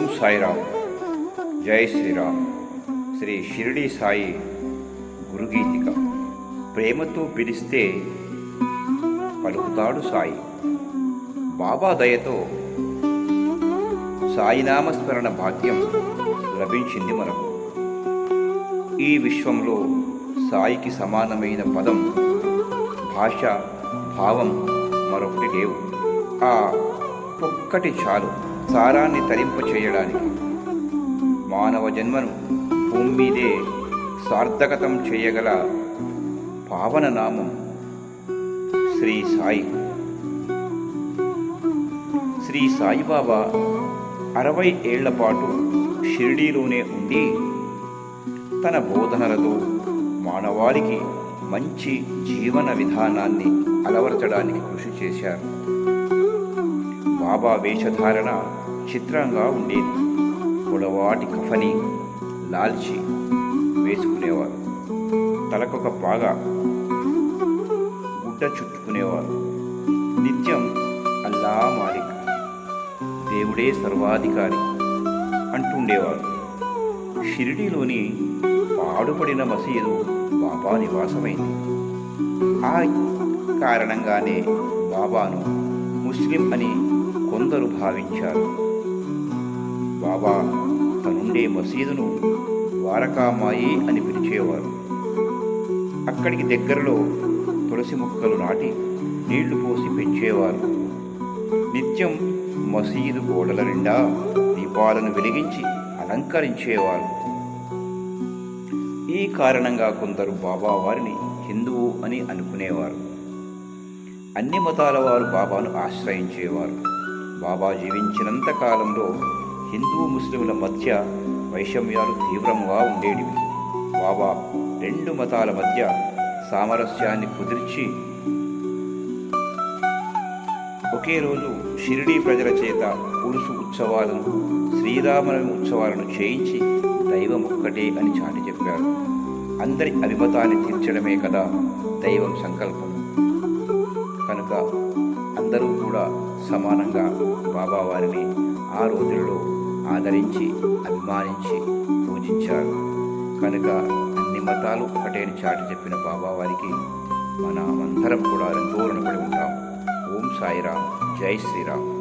ఓం సాయిరామ్. జై శ్రీరామ్. శ్రీ షిరిడి సాయి గురుగీతిక. ప్రేమతో పిలిస్తే పలుకుతాడు సాయి. బాబా దయతో సాయినామస్మరణ భాగ్యం లభించింది మనకు. ఈ విశ్వంలో సాయికి సమానమైన పదం భాష భావం మరొకటి లేవు. ఆ ఒక్కటి చాలు. సారాన్ని తరింప చేయడానికి మానవ జన్మను భూమి మీదే సార్థకతం చేయగల పావన నామం శ్రీ సాయి. శ్రీ సాయిబాబా అరవై ఏళ్ళ పాటు షిరిడీలోనే ఉండి తన బోధనలతో మానవాళికి మంచి జీవన విధానాన్ని అలవరచడానికి కృషి చేశారు. బాబా వేషధారణ చిత్రంగా ఉండేది. పొడవాటి కఫని లాల్చి వేసుకునేవారు. తలకొక పాగా గుడ్డ చుట్టుకునేవారు. నిత్యం అల్లా మాలిక్ దేవుడే సర్వాధికారి అంటుండేవారు. షిరిడీలోని పాడుపడిన మసీదు బాబా నివాసమైంది. ఆ కారణంగానే బాబాను ముస్లిం అని కొందరు భావించారు. బాబా తనుండే మసీదును ద్వారకామాయి అని పిలిచేవారు. అక్కడికి దగ్గరలో తులసి మొక్కలు నాటి నీళ్ళు పోసి పెంచేవారు. నిత్యం మసీదు గోడల నిండా దీపాలను వెలిగించి అలంకరించేవారు. ఈ కారణంగా కొందరు బాబా వారిని హిందువు అని అనుకునేవారు. అన్ని మతాల వారు బాబాను ఆశ్రయించేవారు. బాబా జీవించినంత కాలంలో హిందూ ముస్లింల మధ్య వైషమ్యాలు తీవ్రంగా ఉండేటివి. బాబా రెండు మతాల మధ్య సామరస్యాన్ని కుదిర్చి ఒకే రోజు షిరిడీ ప్రజల చేత పులుసు ఉత్సవాలను శ్రీరామనవమి ఉత్సవాలను చేయించి దైవం ఒక్కటే అని చాటి చెప్పారు. అందరి అభిమతాన్ని తీర్చడమే కదా దైవం సంకల్పం. కనుక అందరూ కూడా సమానంగా బాబా వారిని ఆ రోజుల్లో ఆదరించి అభిమానించి పూజించారు. కనుక అన్ని మతాలు ఒకటేని చాటి చెప్పిన బాబా వారికి మన కూడా ఎంతో రుణపడి ఉంటాం. ఓం సాయిరామ్. జై శ్రీరామ్.